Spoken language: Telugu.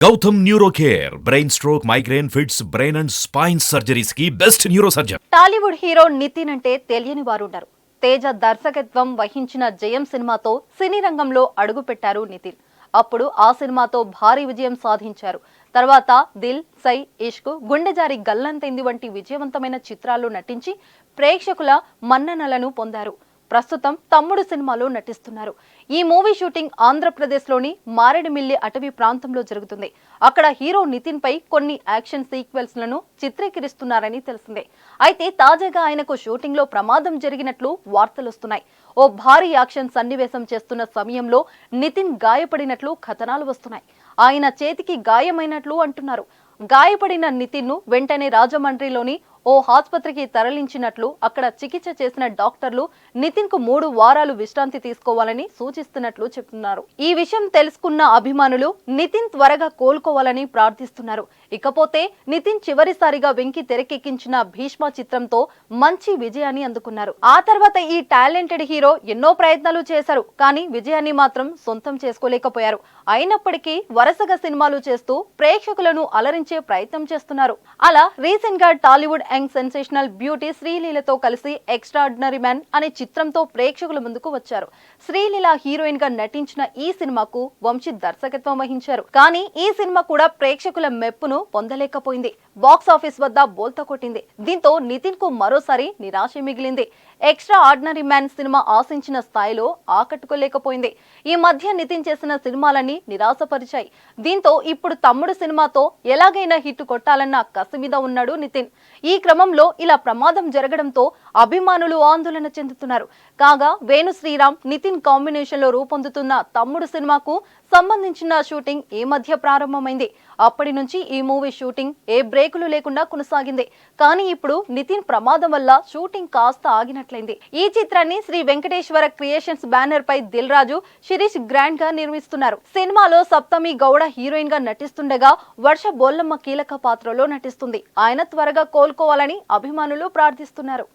Gautam neuro care brain stroke migraine fits brain and spine సర్జరీస్కి best neuro surgeon Tollywood hero Nitin అంటే తెలియని వారు ఉన్నారు తేజ దర్శకత్వం వహించిన జయం సినిమాతో సినీ రంగంలో అడుగుపెట్టారు నితిన్. అప్పుడు ఆ సినిమాతో భారీ విజయం సాధించారు. తర్వాత దిల్ సై ఇష్క్ గుండెజారి గల్లంతైంది వంటి విజయవంతమైన చిత్రాల్లో నటించి ప్రేక్షకుల మన్ననలను పొందారు. ప్రస్తుతం తమ్ముడు సినిమాలో నటిస్తున్నారు. ఈ మూవీ షూటింగ్ ఆంధ్రప్రదేశ్లోని మారేడుమిల్లి అటవీ ప్రాంతంలో జరుగుతుంది. అక్కడ హీరో నితిన్ పై కొన్ని యాక్షన్ సీక్వెల్స్లను చిత్రీకరిస్తున్నారని తెలిసిందే. అయితే తాజాగా ఆయనకు షూటింగ్లో ప్రమాదం జరిగినట్లు వార్తలొస్తున్నాయి ఓ భారీ యాక్షన్ సన్నివేశం చేస్తున్న సమయంలో నితిన్ గాయపడినట్లు కథనాలు వస్తున్నాయి. ఆయన చేతికి గాయమైనట్లు అంటున్నారు. గాయపడిన నితిన్ను వెంటనే రాజమండ్రిలోని ఓ ఆసుపత్రికి తరలించినట్లు అక్కడ చికిత్స చేసిన డాక్టర్లు నితిన్కు మూడు వారాలు విశ్రాంతి తీసుకోవాలని సూచిస్తున్నట్లు చెప్తున్నారు. ఈ విషయం తెలుసుకున్న అభిమానులు నితిన్ త్వరగా కోలుకోవాలని ప్రార్థిస్తున్నారు. ఇకపోతే నితిన్ చివరిసారిగా వెంకి తెరకెక్కించిన భీష్మ చిత్రంతో మంచి విజయాన్ని అందుకున్నారు. ఆ తర్వాత ఈ టాలెంటెడ్ హీరో ఎన్నో ప్రయత్నాలు చేశారు కానీ విజయాన్ని మాత్రం సొంతం చేసుకోలేకపోయారు. అయినప్పటికీ వరుసగా సినిమాలు చేస్తూ ప్రేక్షకులను అలరించే ప్రయత్నం చేస్తున్నారు. అలా రీసెంట్గా టాలీవుడ్ యంగ్ సెన్సేషనల్ బ్యూటీ శ్రీలీలతో కలిసి ఎక్స్ట్రాడినరీ మ్యాన్ అనే చిత్రంతో ప్రేక్షకుల ముందుకు వచ్చారు. శ్రీలీల హీరోయిన్గా నటించిన ఈ సినిమాకు వంశీ దర్శకత్వం వహించారు. కానీ ఈ సినిమా కూడా ప్రేక్షకుల మెప్పును పొందలేకపోయింది. బాక్స్ ఆఫీస్ వద్ద బోల్తా కొట్టింది. దీంతో నితిన్కు మరోసారి నిరాశ మిగిలింది. ఎక్స్ట్రా ఆర్డినరీ మ్యాన్ సినిమా ఆశించిన స్థాయిలో ఆకట్టుకోలేకపోయింది. ఈ మధ్య నితిన్ చేసిన సినిమాలన్నీ నిరాశపరిచాయి. దీంతో ఇప్పుడు తమ్ముడు సినిమాతో ఎలాగైనా హిట్ కొట్టాలన్న కసి మీద ఉన్నాడు నితిన్. ఈ క్రమంలో ఇలా ప్రమాదం జరగడంతో అభిమానులు ఆందోళన చెందుతున్నారు. కాగా వేణు శ్రీరామ్ నితిన్ కాంబినేషన్లో రూపొందుతున్న తమ్ముడు సినిమాకు సంబంధించిన షూటింగ్ ఈ మధ్య ప్రారంభమైంది. అప్పటి నుంచి ఈ మూవీ షూటింగ్ ఏ బ్రేకులు లేకుండా కొనసాగింది. కానీ ఇప్పుడు నితిన్ ప్రమాదం వల్ల షూటింగ్ కాస్త ఆగినట్లయింది ఈ చిత్రాన్ని శ్రీ వెంకటేశ్వర క్రియేషన్స్ బ్యానర్ పై దిల్ రాజు శిరీష్ గ్రాండ్గా నిర్మిస్తున్నారు. సినిమాలో సప్తమి గౌడ హీరోయిన్గా నటిస్తుండగా వర్ష బోల్లమ్మ కీలక పాత్రలో నటిస్తుంది. ఆయన త్వరగా కోలుకోవాలని అభిమానులు ప్రార్థిస్తున్నారు.